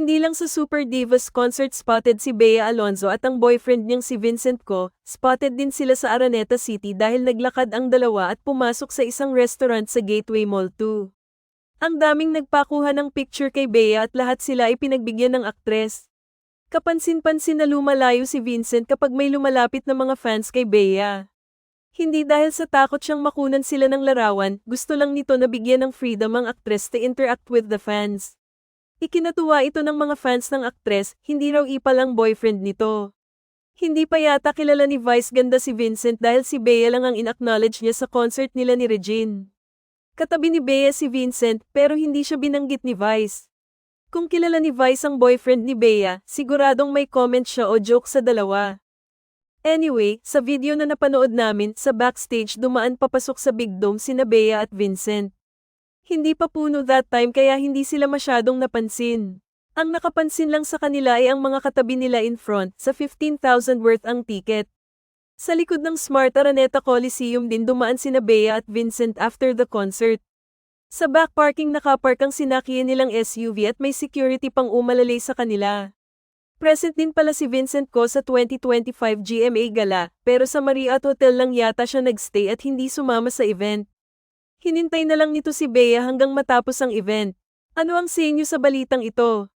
Hindi lang sa Super Divas concert spotted si Bea Alonzo at ang boyfriend niyang si Vincent Ko, spotted din sila sa Araneta City dahil naglakad ang dalawa at pumasok sa isang restaurant sa Gateway Mall 2. Ang daming nagpakuha ng picture kay Bea at lahat sila ay pinagbigyan ng aktres. Kapansin-pansin na lumalayo si Vincent kapag may lumalapit na mga fans kay Bea. Hindi dahil sa takot siyang makunan sila ng larawan, gusto lang nito na bigyan ng freedom ang aktres to interact with the fans. Ikinatuwa ito ng mga fans ng aktres, hindi raw ipal ang boyfriend nito. Hindi pa yata kilala ni Vice ganda si Vincent dahil si Bea lang ang in-acknowledge niya sa concert nila ni Regine. Katabi ni Bea si Vincent pero hindi siya binanggit ni Vice. Kung kilala ni Vice ang boyfriend ni Bea, siguradong may comment siya o joke sa dalawa. Anyway, sa video na napanood namin, sa backstage dumaan papasok sa Big Dome sina Bea at Vincent. Hindi pa puno that time kaya hindi sila masyadong napansin. Ang nakapansin lang sa kanila ay ang mga katabi nila in front sa 15,000 worth ang ticket. Sa likod ng Smart Araneta Coliseum din dumaan sina Bea at Vincent after the concert. Sa back parking nakapark ang sinakyan nilang SUV at may security pang umalalay sa kanila. Present din pala si Vincent ko sa 2025 GMA Gala, pero sa Marriott Hotel lang yata siya nagstay at hindi sumama sa event. Hinintay na lang nito si Bea hanggang matapos ang event. Ano ang sa inyo sa balitang ito?